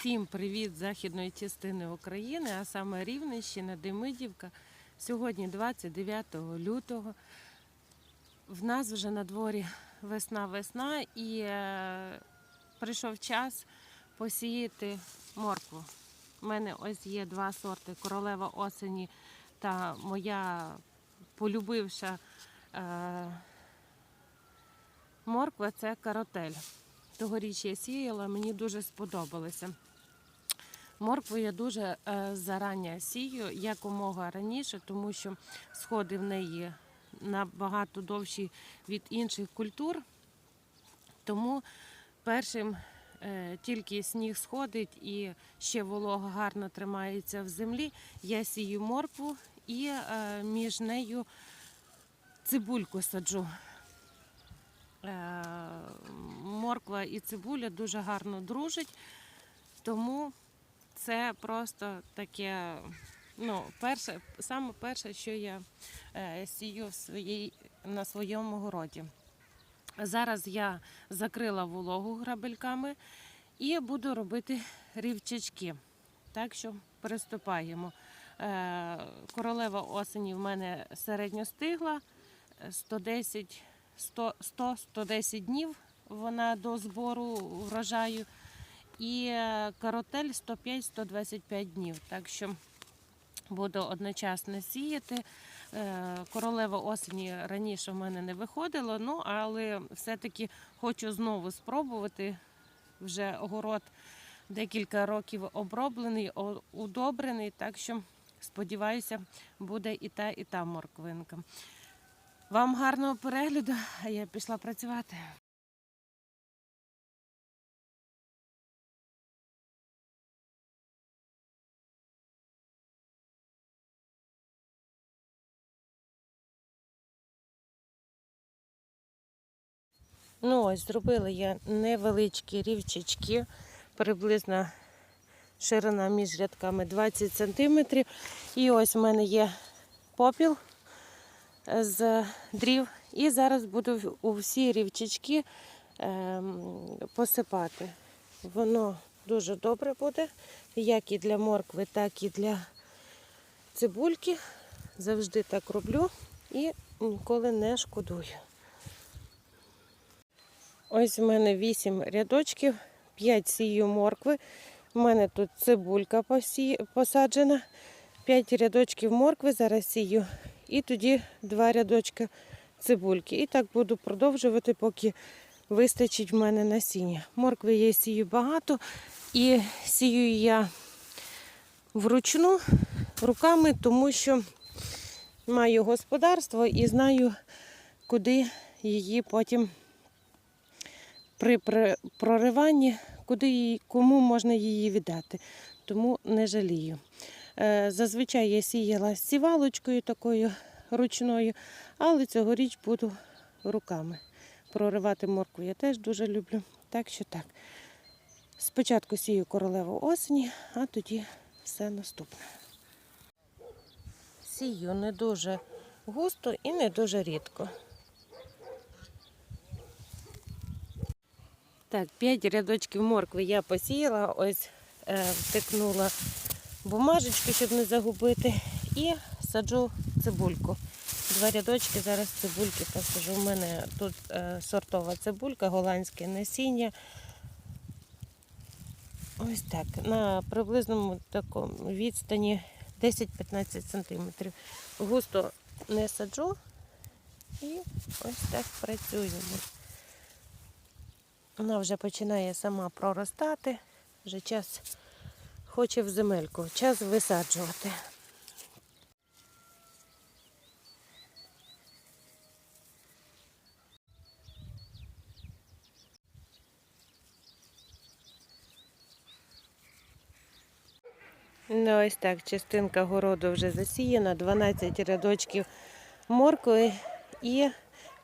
Всім привіт з західної частини України, а саме Рівненщина, Демидівка. Сьогодні 29 лютого. В нас вже на дворі весна-весна і е, прийшов час посіяти моркву. У мене ось є два сорти королева осені та моя полюбивша е, морква це каротель. Тогоріч я сіяла, мені дуже сподобалося. Моркву я дуже е, зарання сію, якомога раніше, тому що сходи в неї набагато довші від інших культур. Тому першим е, тільки сніг сходить і ще волога гарно тримається в землі, я сію моркву і е, між нею цибульку саджу. Морква і цибуля дуже гарно дружать, тому це просто таке, ну, перше, саме перше, що я е, сію в своїй, на своєму городі. Зараз я закрила вологу грабельками і буду робити рівчачки. Так що приступаємо. Е, королева осені в мене середньостигла, 110 100-110 днів вона до збору врожаю. І е, каротель 105-125 днів. Так що буду одночасно сіяти. Е, Королева осені раніше в мене не виходило, ну але все-таки хочу знову спробувати. Вже город декілька років оброблений, удобрений, так що сподіваюся, буде і та, і та морквинка. Вам гарного перегляду, а я пішла працювати. Ну ось зробила я невеличкі рівчачки, приблизно ширина між рядками 20 см. І ось в мене є попіл з дрів. І зараз буду у всі рівчачки ем, посипати. Воно дуже добре буде, як і для моркви, так і для цибульки. Завжди так роблю і ніколи не шкодую. Ось у мене 8 рядочків, 5 сію моркви. У мене тут цибулька посаджена, 5 рядочків моркви зараз сію. І тоді 2 рядочки цибульки. І так буду продовжувати, поки вистачить в мене насіння. Моркви я сію багато і сію я вручну руками, тому що маю господарство і знаю, куди її потім при прориванні, куди її, кому можна її віддати. Тому не жалію. Е, Зазвичай я сіяла сівалочкою такою ручною, але цьогоріч буду руками. Проривати моркву я теж дуже люблю. Так що так. Спочатку сію королеву осені, а тоді все наступне. Сію не дуже густо і не дуже рідко. Так, 5 рядочків моркви я посіяла, ось е, втикнула бумажечку, щоб не загубити, і саджу цибульку. Два рядочки зараз цибульки посаджу. У мене тут е, сортова цибулька, голландське насіння. Ось так, на приблизному такому відстані 10-15 см. Густо не саджу і ось так працюємо. Вона вже починає сама проростати, вже час хоче в земельку, час висаджувати. Ну, ось так, частинка городу вже засіяна, 12 рядочків моркви і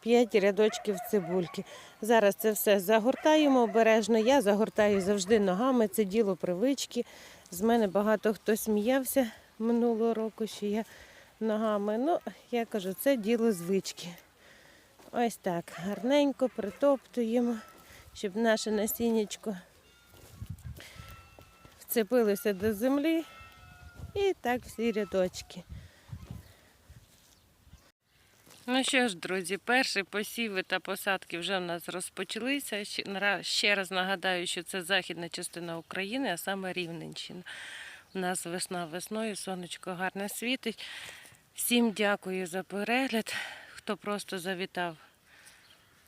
5 рядочків цибульки. Зараз це все загортаємо обережно. Я загортаю завжди ногами, це діло привички. З мене багато хто сміявся минулого року, що я ногами. Ну, я кажу, це діло звички. Ось так, гарненько притоптуємо, щоб наше насіннячко прицепилися до землі і так всі рядочки. Ну що ж, друзі, перші посіви та посадки вже в нас розпочалися. Ще раз нагадаю, що це західна частина України, а саме Рівненщина. У нас весна весною, сонечко гарне світить. Всім дякую за перегляд. Хто просто завітав,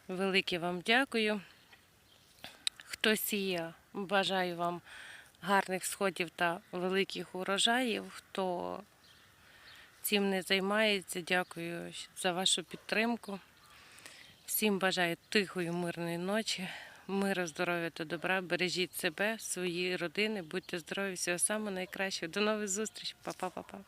велике вам дякую. Хто сіє, бажаю вам гарних сходів та великих урожаїв. Хто цим не займається, дякую за вашу підтримку. Всім бажаю тихої, мирної ночі, миру, здоров'я та добра. Бережіть себе, свої родини, будьте здорові, всього самого найкращого. До нових зустрічей. Па-па-па-па.